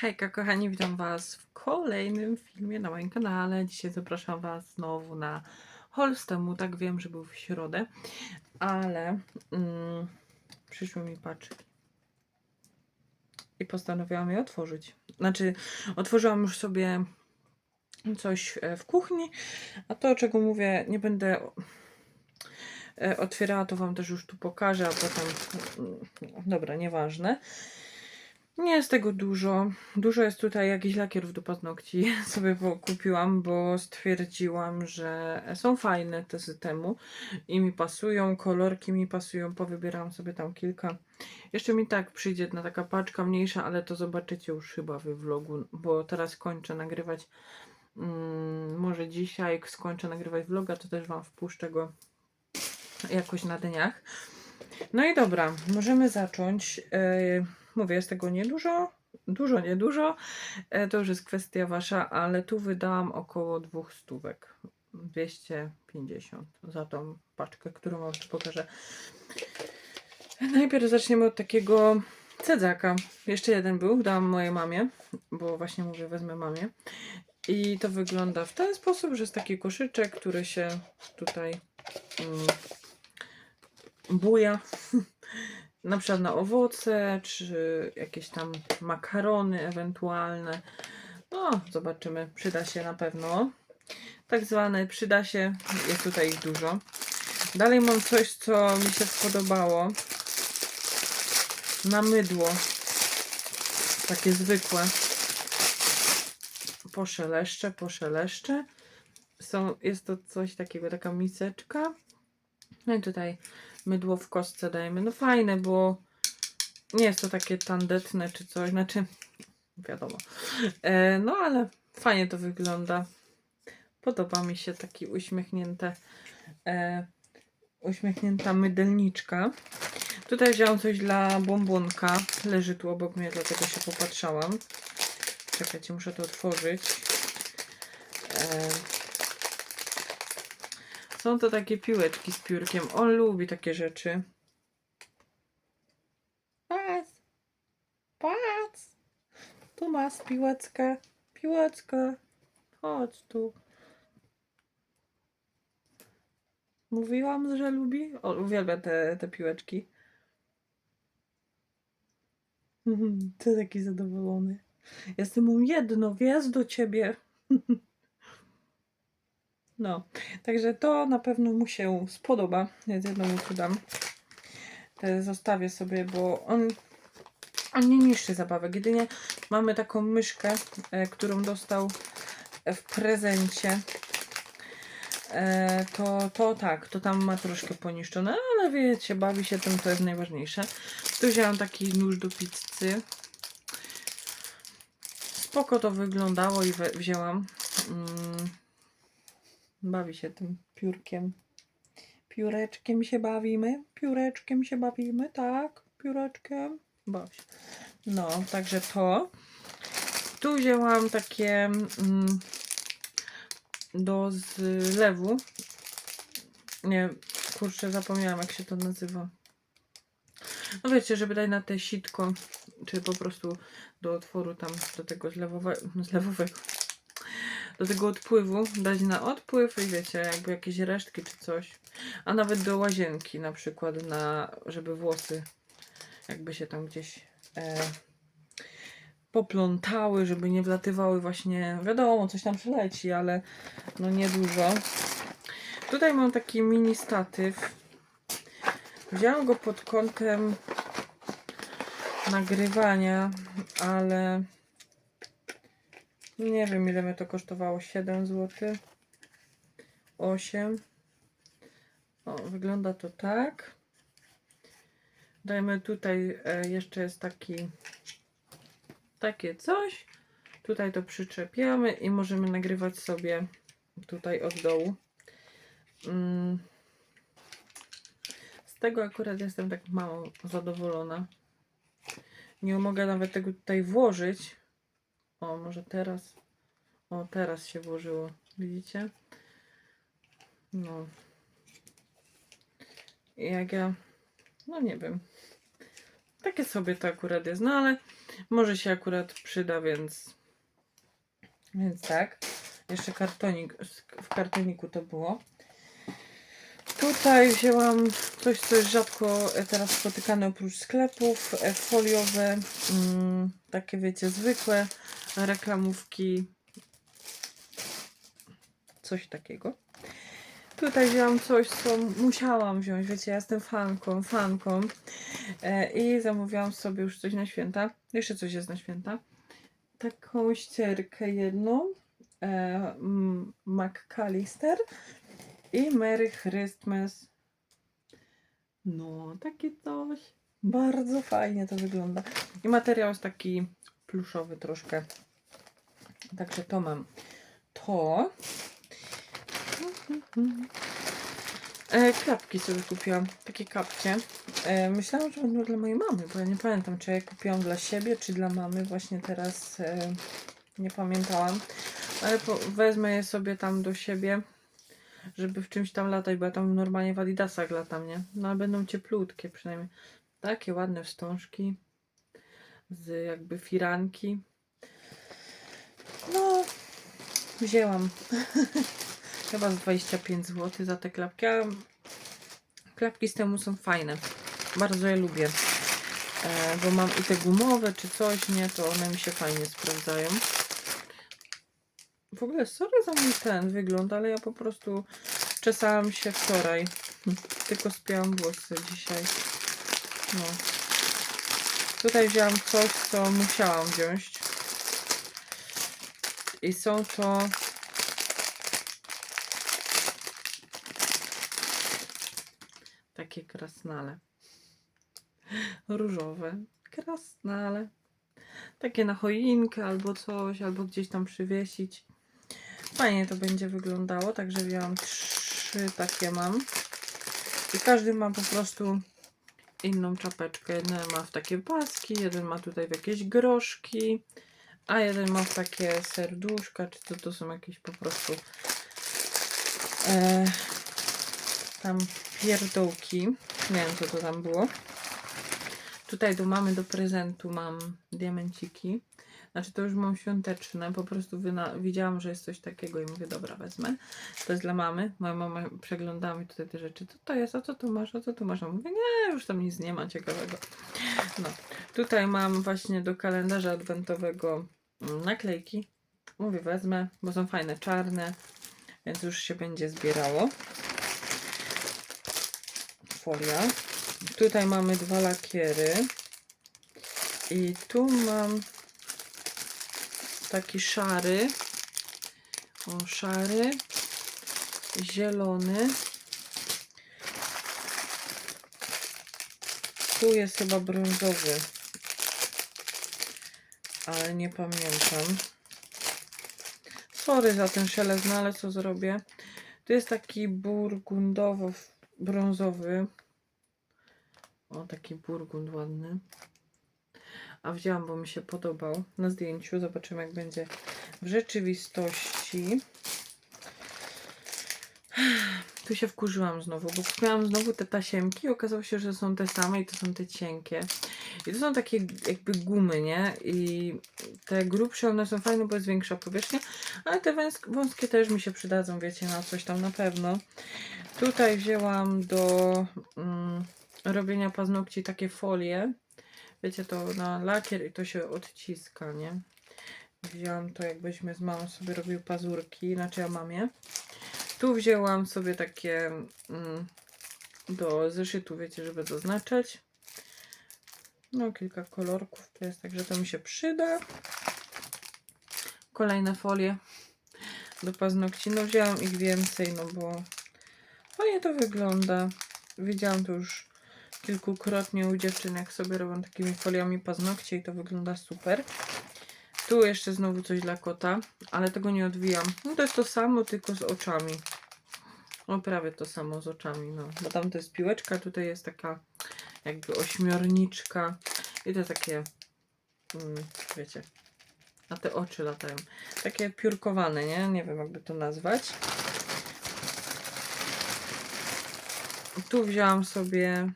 Hejka kochani, witam Was w kolejnym filmie na moim kanale. Dzisiaj zapraszam Was znowu na haul z temu, tak wiem, że był w środę, ale mm, przyszły mi paczki i postanowiłam je otworzyć. Znaczy, otworzyłam już sobie coś e, w kuchni, a to, czego mówię, nie będę e, otwierała, to Wam też już tu pokażę, a potem, mm, dobra, nieważne. Nie jest tego dużo. Dużo jest tutaj jakichś lakierów do paznokci. Sobie kupiłam, bo stwierdziłam, że są fajne te z temu i mi pasują, kolorki mi pasują. Powybierałam sobie tam kilka. Jeszcze mi tak przyjdzie na taka paczka mniejsza, ale to zobaczycie już chyba w vlogu, bo teraz kończę nagrywać. Mm, może dzisiaj, jak skończę nagrywać vloga, to też Wam wpuszczę go jakoś na dniach. No i dobra, możemy zacząć. Yy, mówię, jest tego niedużo. Dużo, niedużo. E, To już jest kwestia wasza, ale tu wydałam około dwóch stówek. 250 za tą paczkę, którą wam pokażę. Najpierw zaczniemy od takiego cedzaka. Jeszcze jeden był, dałam mojej mamie, bo właśnie mówię, wezmę mamie. I to wygląda w ten sposób, że jest taki koszyczek, który się tutaj mm, buja. na przykład na owoce, czy jakieś tam makarony ewentualne. No, zobaczymy, przyda się na pewno. Tak zwane przyda się, jest tutaj ich dużo. Dalej mam coś, co mi się spodobało. Na mydło. Takie zwykłe. Poszeleszcze, poszeleszcze. Są, jest to coś takiego, taka miseczka. No i tutaj mydło w kostce dajemy. No fajne, bo nie jest to takie tandetne czy coś, znaczy wiadomo. E, no ale fajnie to wygląda. Podoba mi się taki uśmiechnięte e, uśmiechnięta mydelniczka. Tutaj wziąłam coś dla bombonka. Leży tu obok mnie, dlatego się popatrzałam. Czekajcie, muszę to otworzyć. E, są to takie piłeczki z piórkiem. On lubi takie rzeczy. Patrz! Patrz! Tu masz piłeczkę. Piłeczkę. Chodź tu. Mówiłam, że lubi? O, uwielbia te, te piłeczki. Ty taki zadowolony. Jestem mu jedno, wjazd do ciebie. No, także to na pewno mu się spodoba. Więc jedno mu tu dam. Te zostawię sobie, bo on, on nie niszczy zabawek. Jedynie mamy taką myszkę, e, którą dostał w prezencie. E, to, to tak, to tam ma troszkę poniszczone, ale wiecie, bawi się tym, to jest najważniejsze. Tu wzięłam taki nóż do pizzy. Spoko to wyglądało i we, wzięłam. Mm, bawi się tym piórkiem. Pióreczkiem się bawimy. Pióreczkiem się bawimy, tak? Pióreczkiem. Baw się. No, także to. Tu wzięłam takie mm, do zlewu. Nie, kurczę, zapomniałam jak się to nazywa. No wiecie, żeby dać na te sitko, czy po prostu do otworu tam, do tego zlewowego, do tego odpływu, dać na odpływ i wiecie, jakby jakieś resztki czy coś. A nawet do łazienki na przykład, na, żeby włosy jakby się tam gdzieś e, poplątały, żeby nie wlatywały właśnie, wiadomo, coś tam przyleci, ale no niedużo. Tutaj mam taki mini statyw. Wziąłem go pod kątem nagrywania, ale nie wiem ile mnie to kosztowało. 7 zł. 8. O, wygląda to tak. Dajmy tutaj e, jeszcze jest taki takie coś. Tutaj to przyczepiamy i możemy nagrywać sobie tutaj od dołu. Mm. Z tego akurat jestem tak mało zadowolona. Nie mogę nawet tego tutaj włożyć. O, może teraz. O, teraz się włożyło. Widzicie? No. Jak ja. No nie wiem. Takie sobie to akurat jest, no ale może się akurat przyda, więc więc tak. Jeszcze kartonik, w kartoniku to było. Tutaj wzięłam coś, co jest rzadko teraz spotykane oprócz sklepów. e, Foliowe, mm, takie wiecie, zwykłe reklamówki. Coś takiego. Tutaj wzięłam coś, co musiałam wziąć. Wiecie, ja jestem fanką, fanką. E, I zamówiłam sobie już coś na święta. Jeszcze coś jest na święta. Taką ścierkę jedną. E, McAllister. I Merry Christmas. No, takie coś. Bardzo fajnie to wygląda. I materiał jest taki pluszowy troszkę. Także to mam. To. E, klapki sobie kupiłam. Takie kapcie. E, myślałam, że będą dla mojej mamy, bo ja nie pamiętam, czy ja kupiłam dla siebie, czy dla mamy. Właśnie teraz e, nie pamiętałam. Ale po, wezmę je sobie tam do siebie żeby w czymś tam latać, bo ja tam normalnie w adidasach latam, nie? No ale będą cieplutkie przynajmniej. Takie ładne wstążki z jakby firanki. No, wzięłam chyba z 25 zł za te klapki, a klapki z temu są fajne. Bardzo je lubię. E, bo mam i te gumowe czy coś, nie? To one mi się fajnie sprawdzają. W ogóle sorry za mój ten wygląd, ale ja po prostu czesałam się wczoraj. Tylko spięłam włosy dzisiaj. No. Tutaj wzięłam coś, co musiałam wziąć. I są to takie krasnale. Różowe. Krasnale. Takie na choinkę albo coś, albo gdzieś tam przywiesić. Fajnie to będzie wyglądało, także wzięłam trzy takie mam. I każdy ma po prostu inną czapeczkę. Jeden ma w takie paski, jeden ma tutaj w jakieś groszki, a jeden ma w takie serduszka, czy to, to są jakieś po prostu e, tam pierdołki. Nie wiem co to tam było. Tutaj do mamy do prezentu mam diamenciki. Znaczy to już mam świąteczne, po prostu widziałam, że jest coś takiego i mówię, dobra, wezmę. To jest dla mamy. Moja mama przeglądała mi tutaj te rzeczy. Co to jest? A co tu masz? A co tu masz? A mówię, nie, już tam nic nie ma ciekawego. No. Tutaj mam właśnie do kalendarza adwentowego mm, naklejki. Mówię, wezmę, bo są fajne, czarne, więc już się będzie zbierało. Folia. Tutaj mamy dwa lakiery. I tu mam taki szary. O, szary. Zielony. Tu jest chyba brązowy. Ale nie pamiętam. Sorry za ten szelest, ale co zrobię? Tu jest taki burgundowo-brązowy. O, taki burgund ładny. A wzięłam, bo mi się podobał na zdjęciu. Zobaczymy, jak będzie w rzeczywistości. Tu się wkurzyłam znowu, bo kupiłam znowu te tasiemki. Okazało się, że są te same i to są te cienkie. I to są takie jakby gumy, nie? I te grubsze one są fajne, bo jest większa powierzchnia, ale te wąskie też mi się przydadzą, wiecie, na coś tam na pewno. Tutaj wzięłam do mm, robienia paznokci takie folie. Wiecie, to na lakier i to się odciska, nie? Wzięłam to, jakbyśmy z mamą sobie robiły pazurki, znaczy ja mamie. Tu wzięłam sobie takie mm, do zeszytu, wiecie, żeby zaznaczać. No, kilka kolorków to jest, także to mi się przyda. Kolejne folie do paznokci. No, wzięłam ich więcej, no bo fajnie to wygląda. Widziałam to już kilkukrotnie u dziewczyn, jak sobie robią takimi foliami paznokcie i to wygląda super. Tu jeszcze znowu coś dla kota, ale tego nie odwijam. No to jest to samo, tylko z oczami. O, prawie to samo z oczami, no. Bo tam to jest piłeczka, tutaj jest taka jakby ośmiorniczka. I to takie, mm, wiecie, na te oczy latają. Takie piórkowane, nie? Nie wiem, jakby to nazwać. Tu wzięłam sobie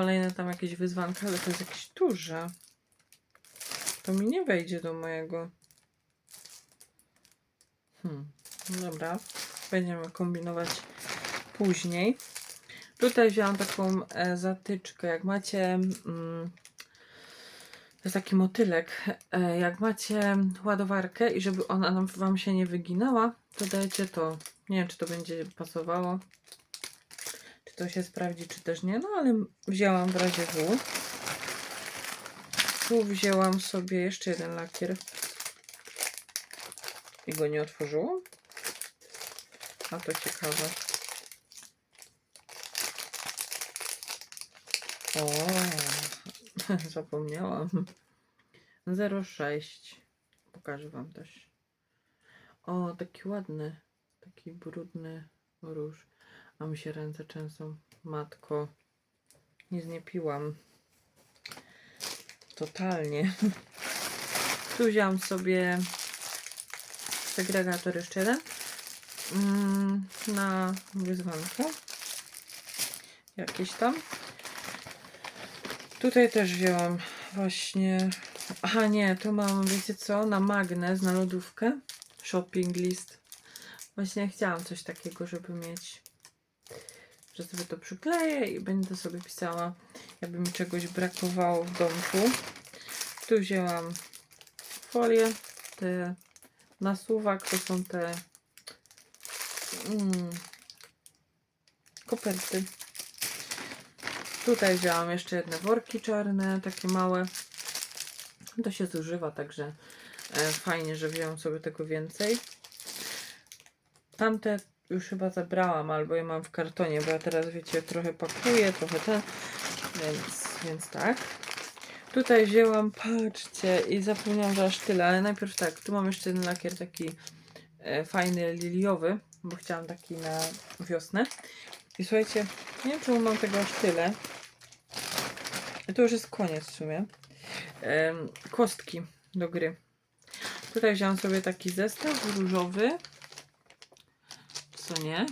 kolejne tam jakieś wyzwanka, ale to jest jakieś duże. To mi nie wejdzie do mojego. Hmm. Dobra. Będziemy kombinować później. Tutaj wziąłam taką e, zatyczkę. Jak macie. Mm, to jest taki motylek. E, jak macie ładowarkę i żeby ona nam, wam się nie wyginała, to dajcie to. Nie wiem, czy to będzie pasowało. To się sprawdzi, czy też nie. No ale wzięłam w razie W. Tu wzięłam sobie jeszcze jeden lakier. I go nie otworzyło. A to ciekawe. O, zapomniałam. 0,6. Pokażę Wam też. O, taki ładny, taki brudny róż. A mi się ręce często, matko, nie zniepiłam. Totalnie. Tu wziąłam sobie segregator jeszcze jeden mm, na wyzwankę. Jakieś tam. Tutaj też wzięłam właśnie. Aha, nie, tu mam, wiecie co, na magnes, na lodówkę. Shopping list. Właśnie chciałam coś takiego, żeby mieć. Że sobie to przykleję i będę sobie pisała, jakby mi czegoś brakowało w domku. Tu wzięłam folię, te na suwak to są te mm, koperty. Tutaj wzięłam jeszcze jedne worki czarne, takie małe. To się zużywa, także e, fajnie, że wziąłam sobie tego więcej. Tamte już chyba zabrałam, albo je mam w kartonie, bo ja teraz, wiecie, trochę pakuję, trochę ten, więc, więc tak. Tutaj wzięłam, patrzcie, i zapomniałam, że aż tyle, ale najpierw tak, tu mam jeszcze jeden lakier taki e, fajny, liliowy, bo chciałam taki na wiosnę. I słuchajcie, nie wiem czemu mam tego aż tyle. To już jest koniec w sumie. Em, kostki do gry. Tutaj wziąłam sobie taki zestaw różowy. Nie?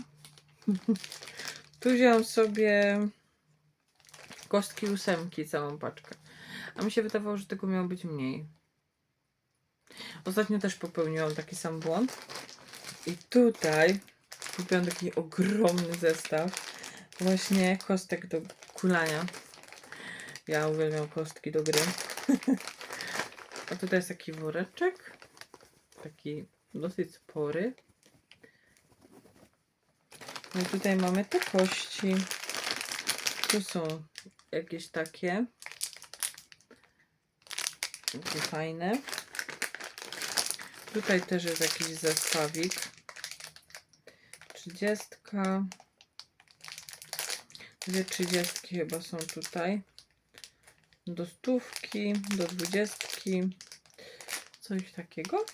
tu wziąłam sobie kostki ósemki, całą paczkę. A mi się wydawało, że tego miało być mniej. Ostatnio też popełniłam taki sam błąd. I tutaj kupiłam taki ogromny zestaw właśnie kostek do kulania. Ja uwielbiam kostki do gry. A tutaj jest taki woreczek. Taki dosyć spory. No tutaj mamy te kości. Tu są jakieś takie. Takie fajne. Tutaj też jest jakiś zestawik. Trzydziestka. Dwie trzydziestki chyba są tutaj. Do stówki, do dwudziestki. Coś takiego.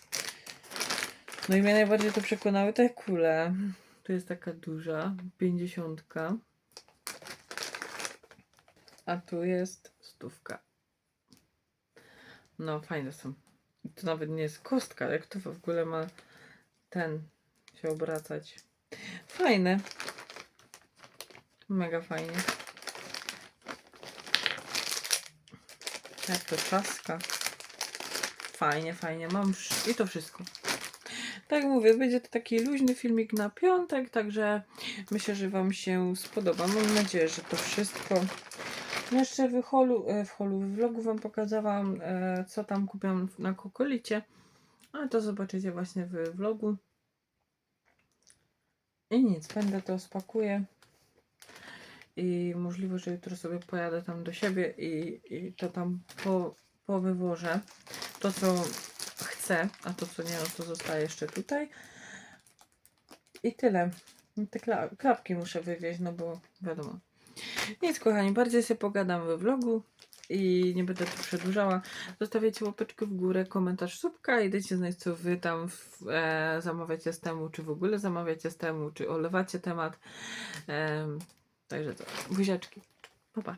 No i mnie najbardziej to przekonały te kule. Tu jest taka duża, pięćdziesiątka. A tu jest stówka. No, fajne są. To nawet nie jest kostka, jak to w ogóle ma ten się obracać. Fajne. Mega fajnie. Jak to czaska. Fajnie, fajnie. Mam i to wszystko. Tak mówię, będzie to taki luźny filmik na piątek, także myślę, że Wam się spodoba. Mam nadzieję, że to wszystko. Jeszcze w holu, e, w holu, w vlogu Wam pokazałam, e, co tam kupiłam na kokolicie, ale to zobaczycie właśnie w vlogu. I nic, będę to spakuję i możliwe, że jutro sobie pojadę tam do siebie i, i to tam po, powywożę. To, co chcę, a to, co nie, no to zostaje jeszcze tutaj. I tyle. Te kla- klapki muszę wywieźć, no bo wiadomo. Nic, kochani, bardziej sobie pogadam we vlogu i nie będę tu przedłużała. Zostawiacie łapeczkę w górę, komentarz, subka i dajcie znać, co wy tam w, e, zamawiacie z temu, czy w ogóle zamawiacie z temu, czy olewacie temat. Em, Także to, buziaczki. Pa, pa.